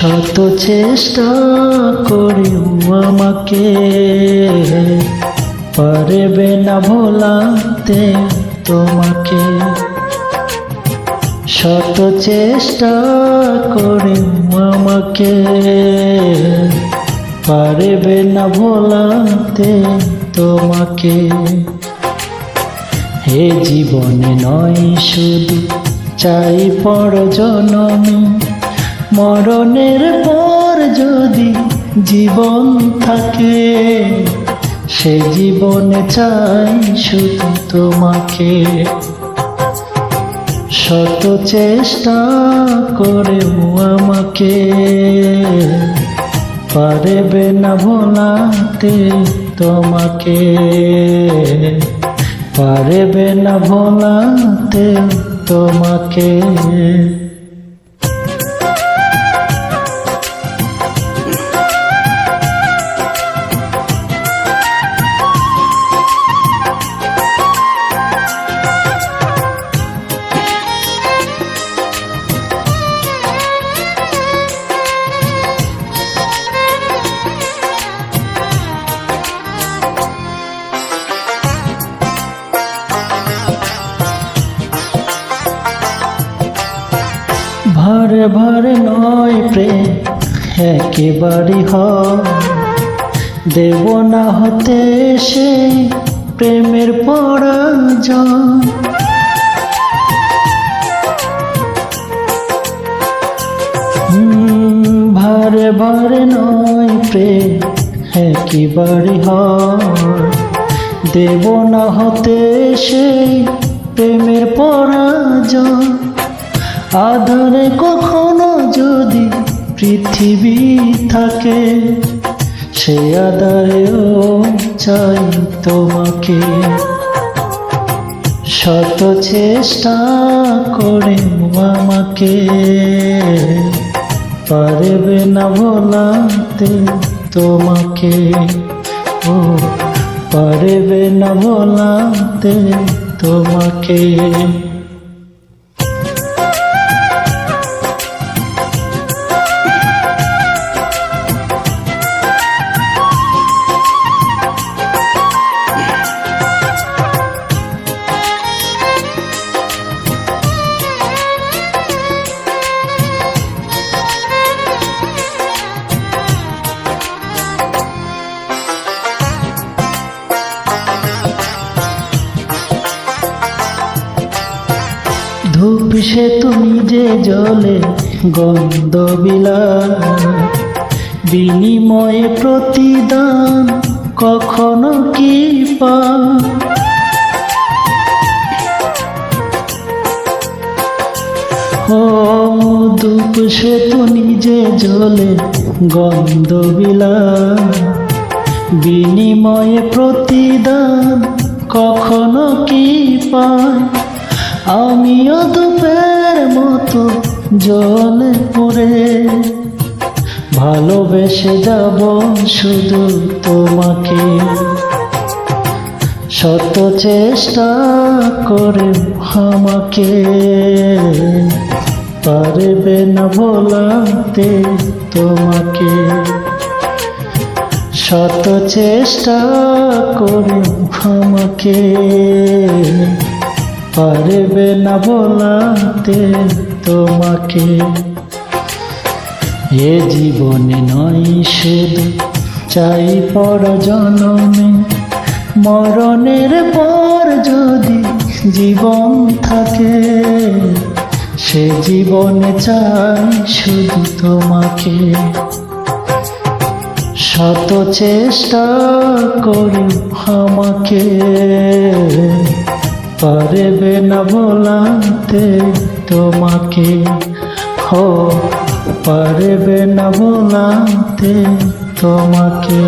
শত চেষ্টা করেও আমাকে পারবে না ভোলাতে তোমাকে। শত চেষ্টা করেও আমাকে পারবে না ভোলাতে তোমাকে। হে জীবনে নয়, শুধু চাই পর জনমে মরণের পর যদি জীবন থাকে, সে জীবনে চাই শুধু তোমাকে। শত চেষ্টা করেও আমাকে পারবে না ভোলাতে তোমাকে। পারবে না ভোলাতে তোমাকে। ভরে ভরে নয় প্রেম একেবারে হয় দেব না হতে সে প্রেমের হুম, ভারে ভারে নয় প্রেম একেবারে হয় দেব না হতে সেই প্রেমের পরাজয়। আধারে কখনো যদি পৃথিবী থাকে, সে আদারেও চাই তোমাকে। শত চেষ্টা করে আমাকে। পারবে না ভোলাতে তোমাকে। ও, পারবে না ভোলাতে তোমাকে। ধূপ সে তুমি যে জলে গন্ধ বিনিময়ে প্রতিদান কখনো কি পা ধূপ সে তুমি যে জলে গন্ধ বিলা বিনিময়ে প্রতিদান কখনো কি পায় আমিও দুপের মতো জলে পড়ে ভালোবেসে যাব শুধু তোমাকে। শত চেষ্টা করে আমাকে। পারবে না ভোলাতে তোমাকে। শত চেষ্টা করে আমাকে। পারবে না বলাতে তোমাকে। এ জীবনে নয় শুধু, চাই পর জনমে। মরণের পর যদি জীবন থাকে, সে জীবনে চাই শুধু তোমাকে। শত চেষ্টা করে আমাকে। পারবে না বলাতে তোমাকে। হো পারবে না বলাতে তোমাকে।